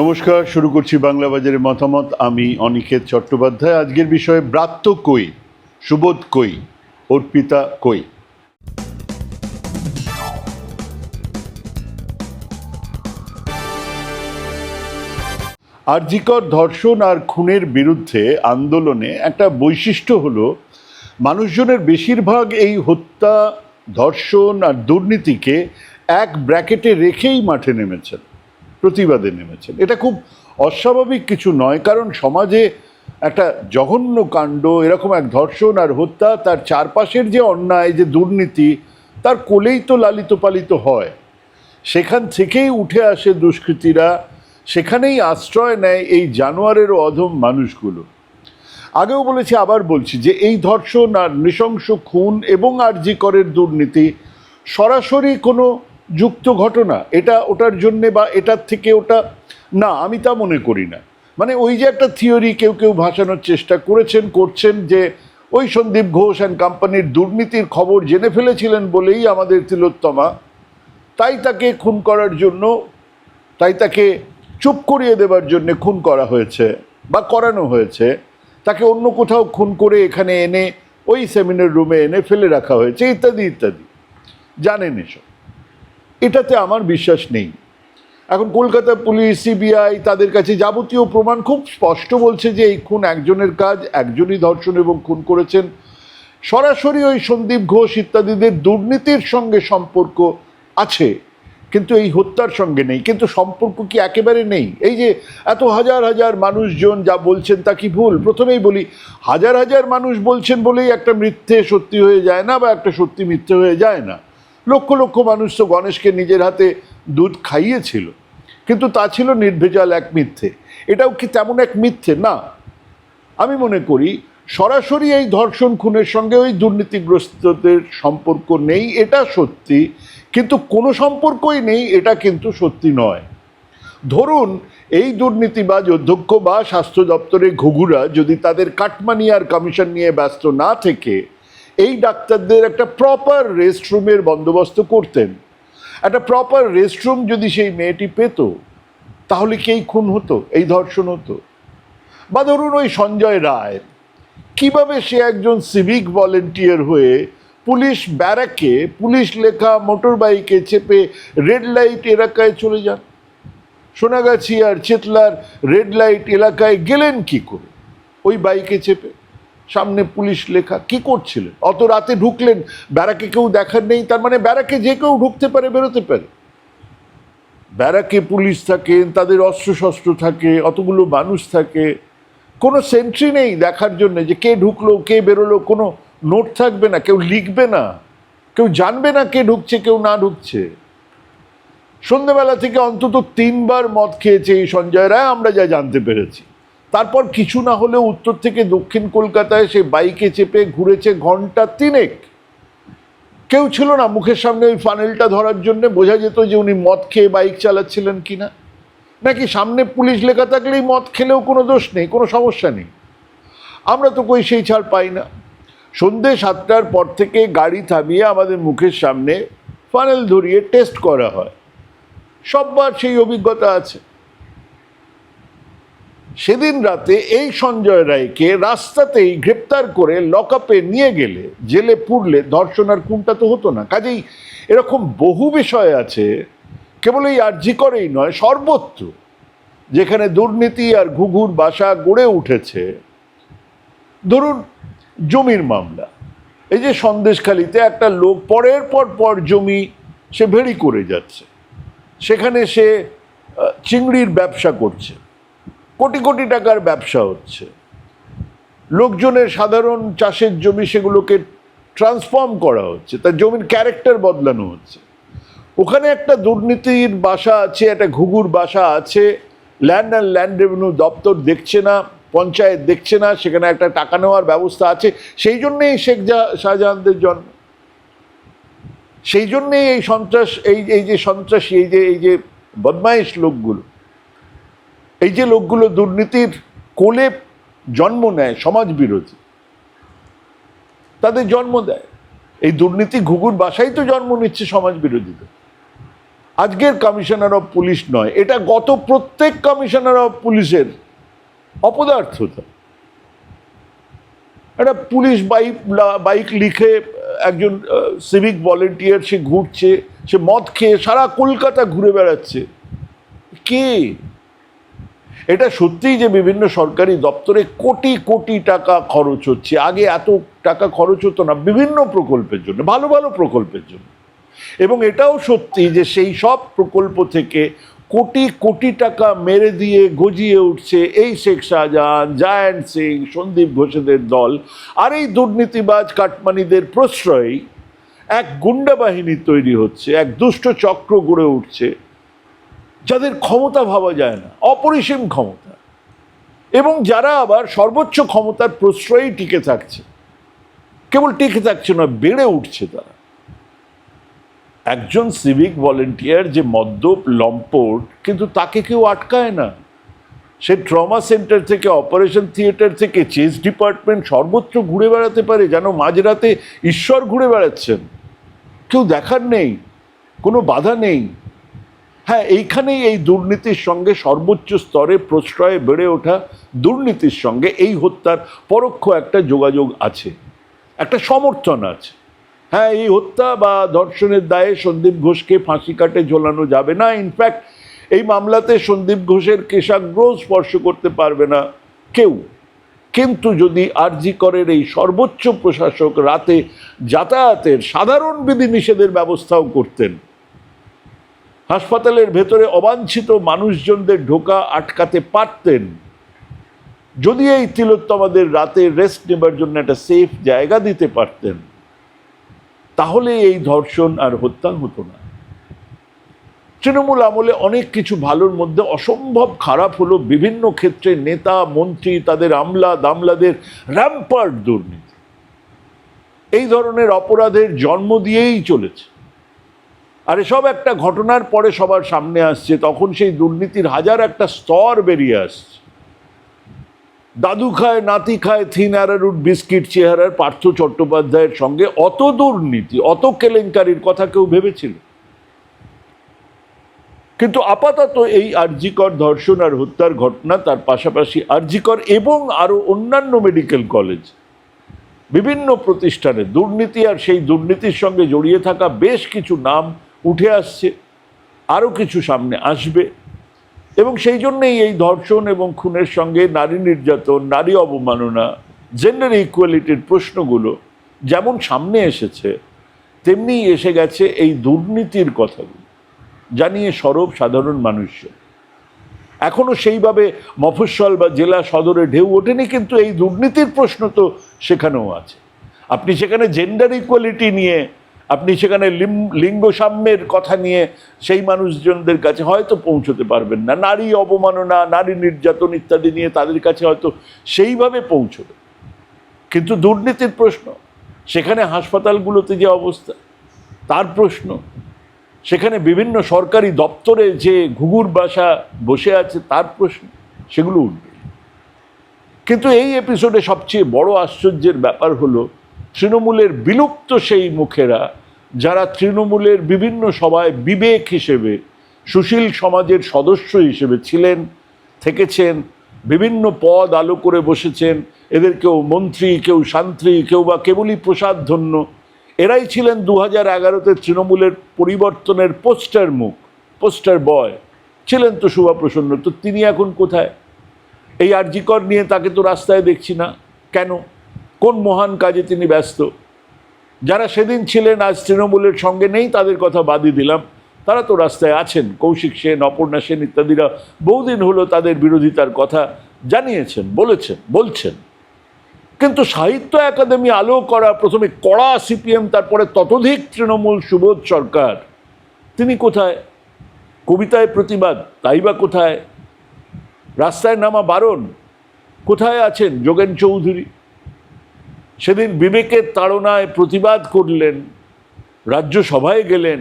নমস্কার, শুরু করছি বাংলা বাজারের মতামত। আমি অনিকেত চট্টোপাধ্যায়। আজকের বিষয়ে, ব্রাত্য কই, সুবোধ কই, অর্পিতা কই? আরজিকর ধর্ষণ আর খুনের বিরুদ্ধে আন্দোলনে একটা বৈশিষ্ট্য হলো, মানুষজনের বেশিরভাগ এই হত্যা, ধর্ষণ আর দুর্নীতিকে এক ব্র্যাকেটে রেখেই মাঠে নেমেছেন। প্রতিবাদে নেমেছেন। এটা খুব অস্বাভাবিক কিছু নয়, কারণ সমাজে একটা জঘন্য কাণ্ড, এরকম এক ধর্ষণ আর হত্যা, তার চারপাশের যে অন্যায়, যে দুর্নীতি, তার কোলেই তো লালিত পালিত হয়। সেখান থেকেই উঠে আসে দুষ্কৃতীরা, সেখানেই আশ্রয় নেয় এই জানোয়ারের অধম মানুষগুলো। আগেও বলেছি, আবার বলছি যে এই ধর্ষণ আর নৃশংস খুন এবং আরজি করের দুর্নীতি সরাসরি কোনো যুক্ত ঘটনা, এটা ওটার জন্যে বা এটার থেকে ওটা, না, আমি তা মনে করি না। মানে ওই যে একটা থিওরি কেউ কেউ ভাসানোর চেষ্টা করেছেন, করছেন যে, ওই সন্দীপ ঘোষ অ্যান্ড কোম্পানির দুর্নীতির খবর জেনে ফেলেছিলেন বলেই আমাদের তিলোত্তমা, তাই তাকে খুন করার জন্য, তাই তাকে চুপ করিয়ে দেবার জন্য খুন করা হয়েছে বা করানো হয়েছে। তাকে অন্য কোথাও খুন করে এখানে এনে ওই সেমিনার রুমে এনে ফেলে রাখা হয়েছে, ইত্যাদি ইত্যাদি। জানেন এসব। এটাতে আমার বিশ্বাস নেই। এখন কলকাতা পুলিশ, সিবিআই তাদের কাছে যাবতীয় প্রমাণ খুব স্পষ্ট বলছে যে এই খুন একজনের কাজ, একজনই ধর্ষণ এবং খুন করেছেন। সরাসরি ওই সন্দীপ ঘোষ ইত্যাদিদের দুর্নীতির সঙ্গে সম্পর্ক আছে, কিন্তু এই হত্যার সঙ্গে নেই। কিন্তু সম্পর্ক কি একেবারে নেই? এই যে এত হাজার হাজার মানুষজন যা বলছেন তা কি ভুল? প্রথমেই বলি, হাজার হাজার মানুষ বলছেন বলেই একটা মিথ্যে সত্যি হয়ে যায় না বা একটা সত্যি মিথ্যে হয়ে যায় না। লক্ষ লক্ষ মানুষ তো গণেশকে নিজের হাতে দুধ খাইয়েছিল। কিন্তু তা ছিল নির্ভেজাল এক মিথ্যে। এটাও কি তেমন এক মিথ্যে? না। আমি মনে করি, সরাসরি এই ধর্ষণ খুনের সঙ্গে ওই দুর্নীতিগ্রস্তদের সম্পর্ক নেই, এটা সত্যি। কিন্তু কোনো সম্পর্কই নেই, এটা কিন্তু সত্যি নয়। ধরুন, এই দুর্নীতিবাজ অধ্যক্ষ বা স্বাস্থ্য দপ্তরের ঘুঘুরা যদি তাদের কাটমানি আর কমিশন নিয়ে ব্যস্ত না থেকে এই ডাক্তারদের একটা প্রপার রেস্টরুমের বন্দোবস্ত করতেন। একটা প্রপার রেস্টরুম যদি সেই মেয়েটি পেত, তাহলে কি এই খুন হতো, এই ধর্ষণ হতো? বা ধরুন ওই সঞ্জয় রায়, কীভাবে সে একজন সিভিক ভলেন্টিয়ার হয়ে পুলিশ ব্যারাকে পুলিশ লেখা মোটর বাইকে চেপে রেড লাইট এলাকায় চলে যান? সোনাগাছি আর চেতলার রেড লাইট এলাকায় গেলেন কি করে? ওই বাইকে চেপে। সামনে পুলিশ লেখা, কি করছিলেন? অত রাতে ঢুকলেন, ব্যারাকে কেউ দেখার নেই, তার মানে ব্যারাকে যে কেউ ঢুকতে পারে, বেরোতে পারে। ব্যারাকে পুলিশ থাকেন তাদের অস্ত্রশস্ত্র থাকে, অতগুলো মানুষ থাকে। কোনো সেন্ট্রি নেই দেখার জন্য যে কে ঢুকলো, কে বেরোলো, কোনো নোট থাকবে না, কেউ লিখবে না, কেউ জানবে না কে ঢুকছে, কেউ না ঢুকছে। সন্ধ্যেবেলা থেকে অন্তত তিনবার মদ খেয়েছে এই সঞ্জয় রায়, আমরা যা জানতে পেরেছি। তারপর কিছু না হলেও উত্তর থেকে দক্ষিণ কলকাতায় সে বাইকে চেপে ঘুরেছে ঘণ্টা তিনেক। কেউ ছিল না মুখের সামনে ওই ফানেলটা ধরার জন্য, বোঝা যেত যে উনি মদ খেয়ে বাইক চালাচ্ছিলেন কিনা। নাকি সামনে পুলিশ লেখা থাকলেই মদ খেলেও কোনো দোষ নেই, কোনো সমস্যা নেই। আমরা তো কই সেই ছাড় পাই না। সন্ধে সাতটার পর থেকে গাড়ি থামিয়ে আমাদের মুখের সামনে ফানেল ধরিয়ে টেস্ট করা হয়। সববার সেই অভিজ্ঞতা আছে। সেদিন রাতে এই সঞ্জয় রায়কে রাস্তাতেই গ্রেপ্তার করে লকআপে নিয়ে গেলে জেলে পুরলে ধর্ষণ আর খুনটা তো হতো না। কাজেই এরকম বহু বিষয় আছে, কেবল এই আর্জি করেই নয়, সর্বত্র, যেখানে দুর্নীতি আর ঘুঘুর বাসা গড়ে উঠেছে। ধরুন জমির মামলা, এই যে সন্দেশখালিতে একটা লোক পরের পর পর জমি সে ভেড়ি করে যাচ্ছে, সেখানে সে চিংড়ির ব্যবসা করছে। কোটি কোটি টাকার ব্যবসা হচ্ছে। লোকজনের সাধারণ চাষের জমি সেগুলোকে ট্রান্সফর্ম করা হচ্ছে, তার জমির ক্যারেক্টার বদলানো হচ্ছে। ওখানে একটা দুর্নীতির বাসা আছে, একটা ঘুঘুর বাসা আছে ল্যান্ড অ্যান্ড ল্যান্ড রেভিনিউ দপ্তর দেখছে না, পঞ্চায়েত দেখছে না, সেখানে একটা টাকা নেওয়ার ব্যবস্থা আছে, সেই জন্যেই শেখ শাহজাহানদের জন্ম। সেই জন্যেই এই সন্ত্রাস, এই এই যে সন্ত্রাসী, এই যে এই যে বদমাইশ লোকগুলো এই যে লোকগুলো দুর্নীতির কোলে জন্ম নেয়, সমাজ বিরোধী, তাদের জন্ম দেয়। এই দুর্নীতি ঘুঘুর বাসাই তো জন্ম নিচ্ছে সমাজ বিরোধীদের। আজকের কমিশনার অফ পুলিশ নয়, এটা গত প্রত্যেক কমিশনার অফ পুলিশের অপদার্থতা। একটা পুলিশ বাইক বাইক লিখে একজন সিভিক ভলেন্টিয়ার সে ঘুরছে, সে মদ খেয়ে সারা কলকাতা ঘুরে বেড়াচ্ছে। কে? এটা সত্যিই যে বিভিন্ন সরকারি দপ্তরে কোটি কোটি টাকা খরচ হচ্ছে, আগে এত টাকা খরচ হতো না, বিভিন্ন প্রকল্পের জন্য, ভালো ভালো প্রকল্পের জন্য। এবং এটাও সত্যি যে সেই সব প্রকল্প থেকে কোটি কোটি টাকা মেরে দিয়ে গজিয়ে উঠছে এই শেখ শাহজাহান জায়ান্ট সিং, সন্দীপ ঘোষেদের দল আর এই দুর্নীতিবাজ কাটমানিদের প্রশ্রয় এক গুন্ডা বাহিনী তৈরি হচ্ছে, এক দুষ্ট চক্র গড়ে উঠছে। যাদের ক্ষমতা ভাবা যায় না, অপরিসীম ক্ষমতা। এবং যারা আবার সর্বোচ্চ ক্ষমতার প্রশ্রয়ই টিকে থাকছে, কেবল টিকে থাকছে না, বেড়ে উঠছে তারা। একজন সিভিক ভলেন্টিয়ার যে মদ্যপ, লম্পট, কিন্তু তাকে কেউ আটকায় না। সে ট্রমা সেন্টার থেকে অপারেশন থিয়েটার থেকে চেস ডিপার্টমেন্ট সর্বত্র ঘুরে বেড়াতে পারে, যেন মাঝরাতে ঈশ্বর ঘুরে বেড়াচ্ছেন। কেউ দেখার নেই, কোনো বাধা নেই। হ্যাঁ এইখানেই এই দুর্নীতির সঙ্গে সর্বোচ্চ স্তরে প্রশ্রয়ে বেড়ে ওঠা দুর্নীতির সঙ্গে এই হত্যার পরোক্ষ একটা যোগাযোগ আছে, একটা সমর্থন আছে। হ্যাঁ এই হত্যা বা ধর্ষণের দায়ে সন্দীপ ঘোষকে ফাঁসি কাটে ঝোলানো যাবে না। ইনফ্যাক্ট এই মামলাতে সন্দীপ ঘোষের কেশাগ্র স্পর্শ করতে পারবে না কেউ। কিন্তু যদি আরজি করের এই সর্বোচ্চ প্রশাসক রাতে যাতায়াতের সাধারণ বিধিনিষেধের ব্যবস্থাও করতেন হাসপাতালের ভেতরে অবাঞ্ছিত মানুষজনদের ঢোকা আটকাতে পারতেন। যদি এই তিলোত্তমাদের রাতে রেস্ট নেবার জন্য একটা সেফ জায়গা দিতে পারতেন তাহলে এই ধর্ষণ আর হত্যা হতো না। তৃণমূল আমলে অনেক কিছু ভালোর মধ্যে অসম্ভব খারাপ হলো বিভিন্ন ক্ষেত্রে নেতা, মন্ত্রী, তাদের আমলা, দামলাদের র্যাম্পার্ট দুর্নীতি। এই ধরনের অপরাধের জন্ম দিয়েই চলেছে। আর এসব একটা ঘটনার পরে সবার সামনে আসছে, তখন সেই দুর্নীতির হাজার একটা স্তর বেরিয়ে আসছে। দাদু খায়, নাতি খায়, থিন অ্যারারুট, বিস্কিট, চেহারার পার্থ চট্টোপাধ্যায়ের সঙ্গে অত দুর্নীতি, অত কেলেঙ্কারির কথা কেউ ভেবেছিল? কিন্তু আপাতত এই আরজিকর ধর্ষণ আর হত্যার ঘটনা তার পাশাপাশি আরজিকর এবং আরও অন্যান্য মেডিকেল কলেজ, বিভিন্ন প্রতিষ্ঠানে দুর্নীতি আর সেই দুর্নীতির সঙ্গে জড়িয়ে থাকা বেশ কিছু নাম উঠে আসছে, আরও কিছু সামনে আসবে। এবং সেই জন্যেই এই ধর্ষণ এবং খুনের সঙ্গে নারী নির্যাতন, নারী অবমাননা জেন্ডার ইকুয়ালিটির প্রশ্নগুলো যেমন সামনে এসেছে, তেমনি এসে গেছে এই দুর্নীতির কথাগুলো জানিয়ে সরব সাধারণ মানুষ এখনও সেইভাবে মফস্বল বা জেলা সদরে ঢেউ ওঠেনি, কিন্তু এই দুর্নীতির প্রশ্ন তো সেখানেও আছে। আপনি সেখানে জেন্ডার ইকুয়ালিটি নিয়ে আপনি সেখানে লিঙ্গ সাম্যের কথা নিয়ে সেই মানুষজনদের কাছে হয়তো পৌঁছতে পারবেন না। নারী অবমাননা, নারী নির্যাতন ইত্যাদি নিয়ে তাদের কাছে হয়তো সেইভাবে পৌঁছবে। কিন্তু দুর্নীতির প্রশ্ন, সেখানে হাসপাতালগুলোতে যে অবস্থা, তার প্রশ্ন, সেখানে বিভিন্ন সরকারি দপ্তরে যে ঘুঘুর বাসা বসে আছে, তার প্রশ্ন, সেগুলো উঠবে। কিন্তু এই এপিসোডে সবচেয়ে বড় আশ্চর্যের ব্যাপার হলো, তৃণমূলের বিলুপ্ত সেই মুখেরা যারা তৃণমূলের বিভিন্ন সভায় বিবেক হিসেবে, সুশীল সমাজের সদস্য হিসেবে ছিলেন, থেকেছেন, বিভিন্ন পদ আলো করে বসেছেন, এদের কেউ মন্ত্রী, কেউ শান্ত্রী, কেউ বা কেবলই প্রসাদধন্য, এরাই ছিলেন দু হাজার এগারোতে তৃণমূলের পরিবর্তনের পোস্টার মুখ, পোস্টার বয়। ছিলেন তো শুভা প্রসন্ন তো তিনি এখন কোথায়? এই আর্জিকর নিয়ে তাকে তো রাস্তায় দেখছি না। কেন? কোন মহান কাজে তিনি ব্যস্ত? যারা সেদিন ছিলেন, আজ তৃণমূলের সঙ্গে নেই, তাদের কথা বাদই দিলাম। তারা তো রাস্তায় আছেন, কৌশিক সেন, অপর্ণা সেন ইত্যাদিরা বহুদিন হলো তাদের বিরোধিতার কথা জানিয়েছেন, বলেছেন, বলছেন। কিন্তু সাহিত্য একাডেমি আলো করা, প্রথমে কড়া সিপিএম, তারপরে ততোধিক তৃণমূল সুবোধ সরকার। তিনি কোথায়? কবিতায় প্রতিবাদ, তাই বা কোথায়? রাস্তায় নামা বারণ, কোথায় আছেন যোগেন চৌধুরী? সেদিন বিবেকের তাড়নায় প্রতিবাদ করলেন, রাজ্যসভায় গেলেন,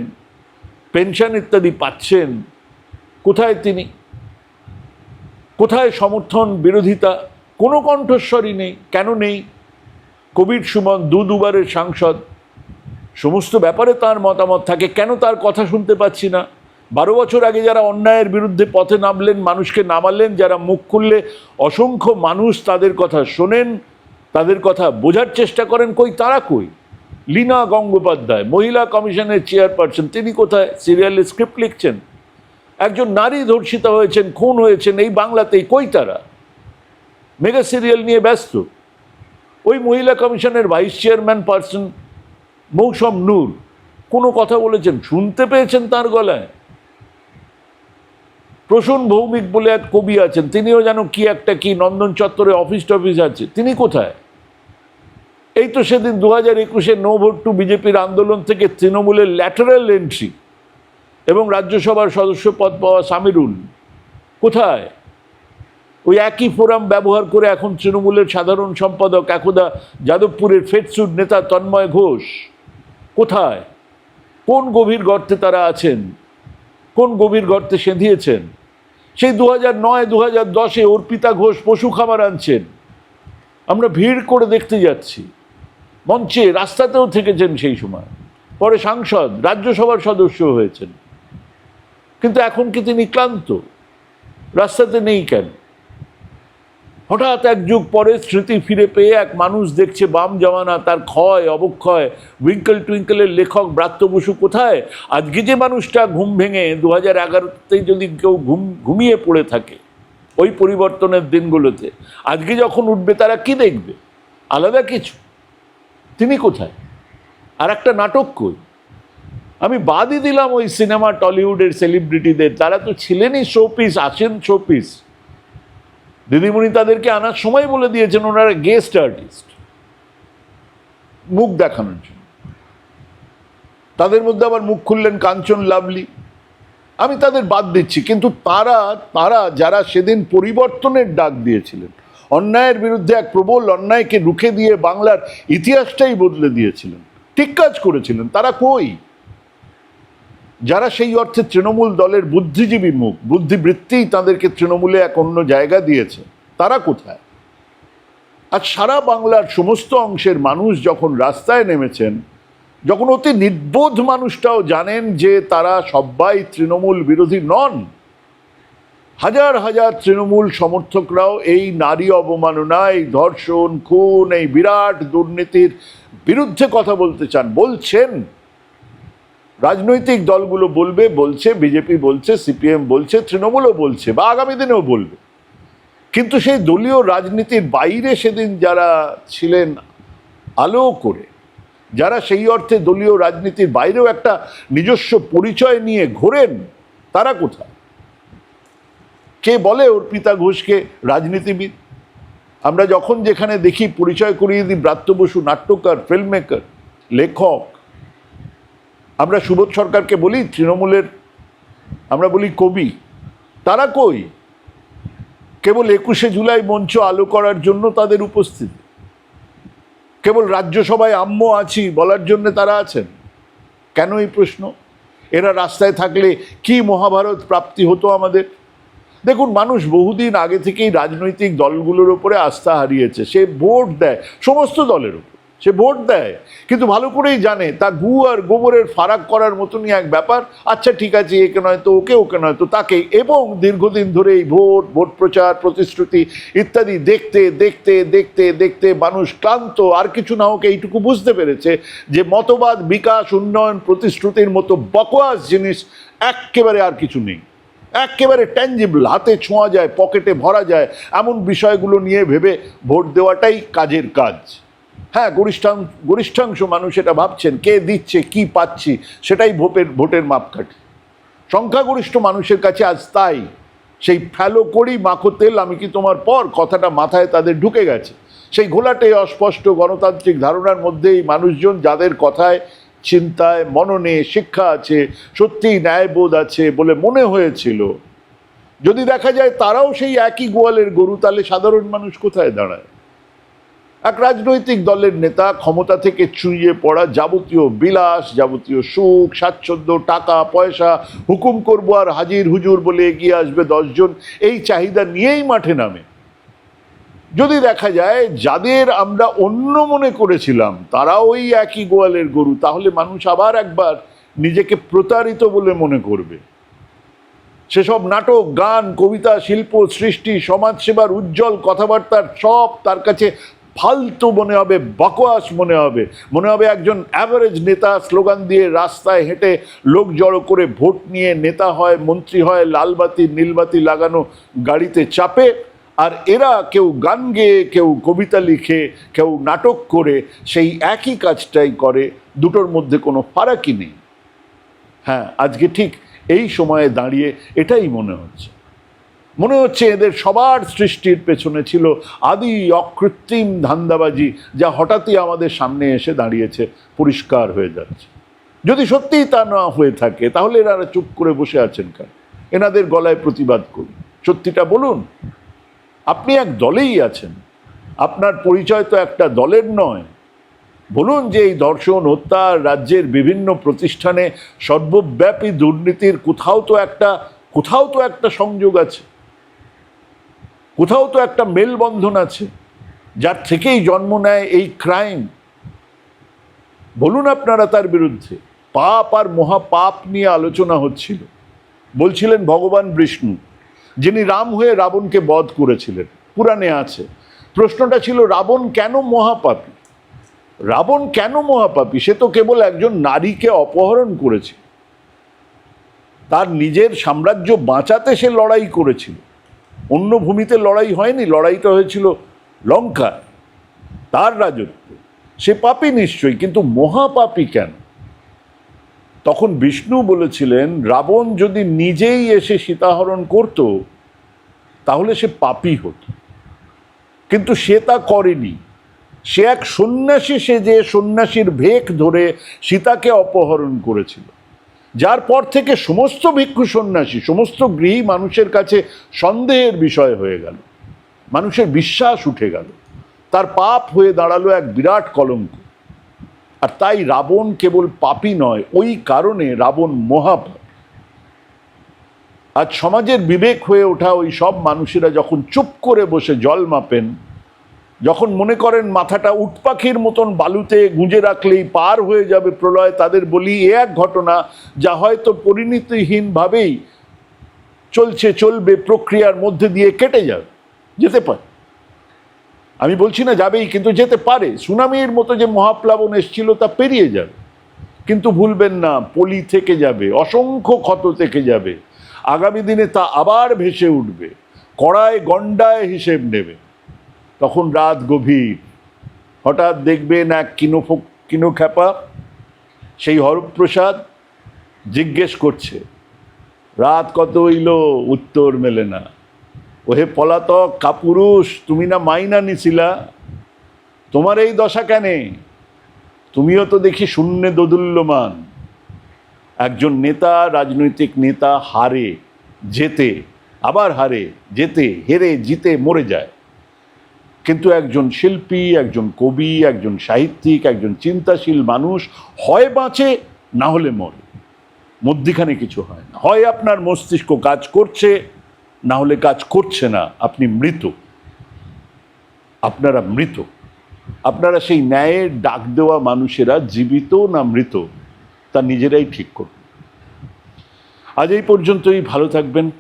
পেনশন ইত্যাদি পাচ্ছেন, কোথায় তিনি? কোথায় সমর্থন, বিরোধিতা? কোনো কণ্ঠস্বরই নেই, কেন নেই? কবির সুমন দু দুবারের সাংসদ। সমস্ত ব্যাপারে তার মতামত থাকে, কেন তার কথা শুনতে পাচ্ছি না? বারো বছর আগে যারা অন্যায়ের বিরুদ্ধে পথে নামলেন, মানুষকে নামালেন, যারা মুখ খুললে অসংখ্য মানুষ তাদের কথা শোনেন তাদের কথা বোঝার চেষ্টা করেন কই, তারা কই? লীনা গঙ্গোপাধ্যায়, মহিলা কমিশনের চেয়ারপারসন, তিনি কোথায়? সিরিয়ালে স্ক্রিপ্ট লিখছেন। একজন নারী ধর্ষিতা হয়েছেন, খুন হয়েছেন, এই বাংলাতেই কই তারা? মেগা সিরিয়াল নিয়ে ব্যস্ত। ওই মহিলা কমিশনের vice chairman person Mausam Noor, কোনো কথা বলেছেন? শুনতে পেয়েছেন তার গলায়? প্রসূন ভৌমিক বলে এক কবি আছেন। তিনিও যেন কি একটা কি নন্দন চত্বরে অফিস টফিস আছে। তিনি কোথায়? এই তো সেদিন দু হাজার একুশে নো ভোট টু বিজেপির আন্দোলন থেকে তৃণমূলের ল্যাটারাল এন্ট্রি এবং রাজ্যসভার সদস্য পদ পাওয়া সামিরুল। কোথায়? ওই একই ফোরাম ব্যবহার করে এখন তৃণমূলের সাধারণ সম্পাদক একদা যাদবপুরের ফেটসুট নেতা তন্ময় ঘোষ। কোথায়? কোন গভীর গর্তে তারা আছেন? কোন গভীর গর্তে সেঁধিয়েছেন? সেই দু হাজার নয় দু হাজার দশে অর্পিতা ঘোষ পশু খাবার আনছেন। আমরা ভিড় করে দেখতে যাচ্ছি। মঞ্চে রাস্তাতেও থেকেছেন সেই সময়। পরে সাংসদ, রাজ্যসভার সদস্য হয়েছেন। কিন্তু এখন কি তিনি ক্লান্ত? রাস্তাতে নেই কেন? হঠাৎ এক যুগ পরে স্মৃতি ফিরে পেয়ে এক মানুষ দেখছে বাম জমানা তার ক্ষয়, অবক্ষয়। উইঙ্কেল টুইঙ্কেলের লেখক ব্রাত্য বসু কোথায়? আজকে যে মানুষটা ঘুম ভেঙে দু হাজার এগারোতে যদি কেউ ঘুম, ঘুমিয়ে পড়ে থাকে ওই পরিবর্তনের দিনগুলোতে, আজকে যখন উঠবে তারা কি দেখবে? আলাদা কিছু। তিনি কোথায়? আর একটা নাটক কই? আমি বাদই দিলাম ওই সিনেমা টলিউডের সেলিব্রিটিদের, তারা তো ছিলেনই শোপিস আছেন শোপিস। দিদিমণি তাদেরকে আনার সময় বলে দিয়েছেন, ওনারা গেস্ট আর্টিস্ট মুখ দেখানোর জন্য। তাদের মধ্যে আবার মুখ খুললেন কাঞ্চন লাভলি। আমি তাদের বাদ দিচ্ছি, কিন্তু তারা তারা যারা সেদিন পরিবর্তনের ডাক দিয়েছিলেন, অন্যায়ের বিরুদ্ধে এক প্রবল অন্যায়কে রুখে দিয়ে বাংলার ইতিহাসটাই বদলে দিয়েছিলেন, ঠিক কাজ করেছিলেন। তারা কই? যারা সেই অর্থে তৃণমূল দলের বুদ্ধিজীবী মুখ, বুদ্ধিবৃত্তিই তাদেরকে তৃণমূলে এক অন্য জায়গা দিয়েছে, তারা কোথায়? আজ সারা বাংলার সমস্ত অংশের মানুষ যখন রাস্তায় নেমেছেন, যখন অতি নির্বোধ মানুষটাও জানেন যে তারা সবাই তৃণমূল বিরোধী নন, হাজার হাজার তৃণমূল সমর্থকরাও এই নারী অবমাননা এই ধর্ষণ, খুন, এই বিরাট দুর্নীতির বিরুদ্ধে কথা বলতে চান, বলছেন রাজনৈতিক দলগুলো বলবে, বলছে, বিজেপি বলছে, সিপিএম বলছে, তৃণমূলও বলছে বা আগামী দিনেও বলবে। কিন্তু সেই দলীয় রাজনীতির বাইরে সেদিন যারা ছিলেন আলো করে, যারা সেই অর্থে দলীয় রাজনীতির বাইরেও একটা নিজস্ব পরিচয় নিয়ে ঘোরেন, তারা কোথায়? কে বলে অর্পিতা ঘোষকে রাজনীতিবিদ? আমরা যখন যেখানে দেখি পরিচয় করিয়ে দিই ব্রাত্য বসু নাট্যকার ফিল্ম মেকার লেখক আমরা সুবোধ সরকারকে বলি, তৃণমূলের, আমরা বলি কবি। তারা কই? কেবল একুশে জুলাই মঞ্চ আলো করার জন্য তাদের উপস্থিতি। কেবল রাজ্যসভায় আম্ম আছি বলার জন্য তারা আছেন? কেন এই প্রশ্ন? এরা রাস্তায় থাকলে কি মহাভারত প্রাপ্তি হতো আমাদের? দেখুন, মানুষ বহুদিন আগে থেকেই রাজনৈতিক দলগুলোর ওপরে আস্থা হারিয়েছে। সে ভোট দেয়, সমস্ত দলের উপর সে ভোট দেয়। কিন্তু ভালো করেই জানে তা গু আর গোবরের ফারাক করার মতনই এক ব্যাপার। আচ্ছা ঠিক আছে, একে নয় তো ওকে ওকে নয় তো তাকে। এবং দীর্ঘদিন ধরে এই ভোট ভোট প্রচার, প্রতিশ্রুতি ইত্যাদি দেখতে দেখতে দেখতে দেখতে মানুষ ক্লান্ত। আর কিছু না হোক, এইটুকু বুঝতে পেরেছে যে মতবাদ, বিকাশ, উন্নয়ন, প্রতিশ্রুতির মতো বকোয়াস জিনিস একেবারে আর কিছু নেই। একেবারে ট্যাঞ্জিবল হাতে ছোঁয়া যায় পকেটে ভরা যায়। এমন বিষয়গুলো নিয়ে ভেবে ভোট দেওয়াটাই কাজের কাজ। হ্যাঁ গরিষ্ঠাংশ গরিষ্ঠাংশ মানুষ এটা ভাবছেন, কে দিচ্ছে, কি পাচ্ছি, সেটাই ভোটের ভোটের মাপকাঠি। সংখ্যাগরিষ্ঠ মানুষের কাছে আজ তাই। সেই ফ্যালো করি, মাখো তেল, আমি কি তোমার পর? কথাটা মাথায় তাদের ঢুকে গেছে। সেই ঘোলাটে, অস্পষ্ট গণতান্ত্রিক ধারণার মধ্যেই মানুষজন যাদের কথায় চিন্তায় মননে শিক্ষা আছে, সত্যিই ন্যায়বোধ আছে বলে মনে হয়েছিল। যদি দেখা যায় তারাও সেই একই গোয়ালের গরু, তাহলে সাধারণ মানুষ কোথায় দাঁড়ায়? এক রাজনৈতিক দলের নেতা ক্ষমতা থেকে চুইয়ে পড়া যাবতীয় বিলাস, যাবতীয় সুখ, স্বাচ্ছন্দ্য, টাকা, পয়সা হুকুম করব আর হাজির হুজুর বলে এগিয়ে আসবে দশজন। এই চাহিদা নিয়েই মাঠে নামে। যদি দেখা যায় যাদের আমরা অন্য মনে করেছিলাম তারা ওই একই গোয়ালের গরু, তাহলে মানুষ আবার একবার নিজেকে প্রতারিত বলে মনে করবে। সেসব নাটক, গান, কবিতা, শিল্প, সৃষ্টি, সমাজসেবার উজ্জ্বল কথাবার্তার সব তার কাছে ফালতু মনে হবে বকওয়াস মনে হবে। মনে হবে একজন অ্যাভারেজ নেতা স্লোগান দিয়ে রাস্তায় হেঁটে লোক জড়ো করে ভোট নিয়ে নেতা হয়, মন্ত্রী হয়, লালবাতি, নীলবাতি লাগানো গাড়িতে চাপে, আর এরা কেউ গান গেয়ে, কেউ কবিতা লিখে, কেউ নাটক করে, সেই একই কাজটাই করে। দুটোর মধ্যে কোনো ফারাকই নেই। হ্যাঁ আজকে ঠিক এই সময়ে দাঁড়িয়ে এটাই মনে হচ্ছে। মনে হচ্ছে এদের সবার সৃষ্টির পেছনে ছিল আদি অকৃত্রিম ধান্দাবাজি, যা হঠাৎই আমাদের সামনে এসে দাঁড়িয়েছে, পরিষ্কার হয়ে যাচ্ছে। যদি সত্যিই তা না হয়ে থাকে, তাহলে এনারা চুপ করে বসে আছেন কেন? এনাদের গলায় প্রতিবাদ করুন। সত্যিটা বলুন, আপনি এক দলেই আছেন। আপনার পরিচয় তো একটা দলের নয়। বলুন যে এই দর্শন হত্যা রাজ্যের বিভিন্ন প্রতিষ্ঠানে সর্বব্যাপী দুর্নীতির কোথাও তো একটা, কোথাও তো একটা সংযোগ আছে। কোথাও তো একটা মেলবন্ধন আছে, যার থেকেই জন্ম নেয় এই ক্রাইম বলুন আপনারা তার বিরুদ্ধে, পাপ আর মহাপাপ নিয়ে আলোচনা হচ্ছিল। বলছিলেন ভগবান বিষ্ণু, যিনি রাম হয়ে রাবণকে বধ করেছিলেন। পুরাণে আছে, প্রশ্নটা ছিল, রাবণ কেন মহাপাপী? রাবণ কেন মহাপাপী? সে তো কেবল একজন নারীকে অপহরণ করেছে তার নিজের সাম্রাজ্য বাঁচাতে সে লড়াই করেছিল। অন্য ভূমিতে লড়াই হয়নি, লড়াইটা হয়েছিল লঙ্কায়, তার রাজত্ব। সে পাপী নিশ্চয়ই, কিন্তু মহাপাপি কেন? তখন বিষ্ণু বলেছিলেন, রাবণ যদি নিজেই এসে সীতাহরণ করত, তাহলে সে পাপী হতো। কিন্তু সে তা করেনি। সে এক সন্ন্যাসী সেজে সন্ন্যাসীর ভেক ধরে সীতাকে অপহরণ করেছিল। যার পর থেকে সমস্ত ভিক্ষু সন্ন্যাসী, সমস্ত গৃহী মানুষের কাছে সন্দেহের বিষয় হয়ে গেল। মানুষের বিশ্বাস উঠে গেল। তার পাপ হয়ে দাঁড়াল এক বিরাট কলঙ্ক। আর তাই রাবণ কেবল পাপী নয়, ওই কারণে রাবণ মহাপাপ। আজ সমাজের বিবেক হয়ে ওঠা ওই সব মানুষেরা যখন চুপ করে বসে জল মাপেন যখন মনে করেন মাথাটা উটপাখির মতন বালুতে গুঁজে রাখলেই পার হয়ে যাবে প্রলয়, তাদের বলি, এ এক ঘটনা যা হয়তো পরিণতিহীনভাবেই চলছে, চলবে, প্রক্রিয়ার মধ্যে দিয়ে কেটে যাবে, যেতে পারে। আমি বলছি, না, যাবেই, কিন্তু যেতে পারে। সুনামির মতো যে মহাপ্লাবন এসছিল তা পেরিয়ে যাবে। কিন্তু ভুলবেন না, পলি থেকে যাবে, অসংখ্য ক্ষত থেকে যাবে। আগামী দিনে তা আবার ভেসে উঠবে। কড়ায় গন্ডায় হিসেব নেবে। তখন রাত গভীর। হঠাৎ দেখবেন এক কিনো কিনো খ্যাপা সেই হরপ্রসাদ জিজ্ঞেস করছে, রাত কত হইল? উত্তর মেলে না। ওহে পলাতক কাপুরুষ, তুমি না মাইনা নিছিলা? তোমার এই দশা কেনে? তুমিও তো দেখি শূন্যে দোদুল্যমান। একজন নেতা, রাজনৈতিক নেতা হারে যেতে আবার হারে যেতে হেরে, জিতে, মরে যায়। কিন্তু একজন শিল্পী, একজন কবি, একজন সাহিত্যিক, একজন চিন্তাশীল মানুষ হয় বাঁচে, না হলে মরে। মধ্যিখানে কিছু হয় না। হয় আপনার মস্তিষ্ক কাজ করছে, না হলে কাজ করছে না, আপনি মৃত। আপনারা মৃত। আপনারা সেই ন্যায়ের ডাক দেওয়া মানুষেরা জীবিত না মৃত, তা নিজেরাই ঠিক করুন। আজ এই পর্যন্তই। ভালো থাকবেন।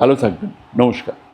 ভালো থাকবেন। নমস্কার।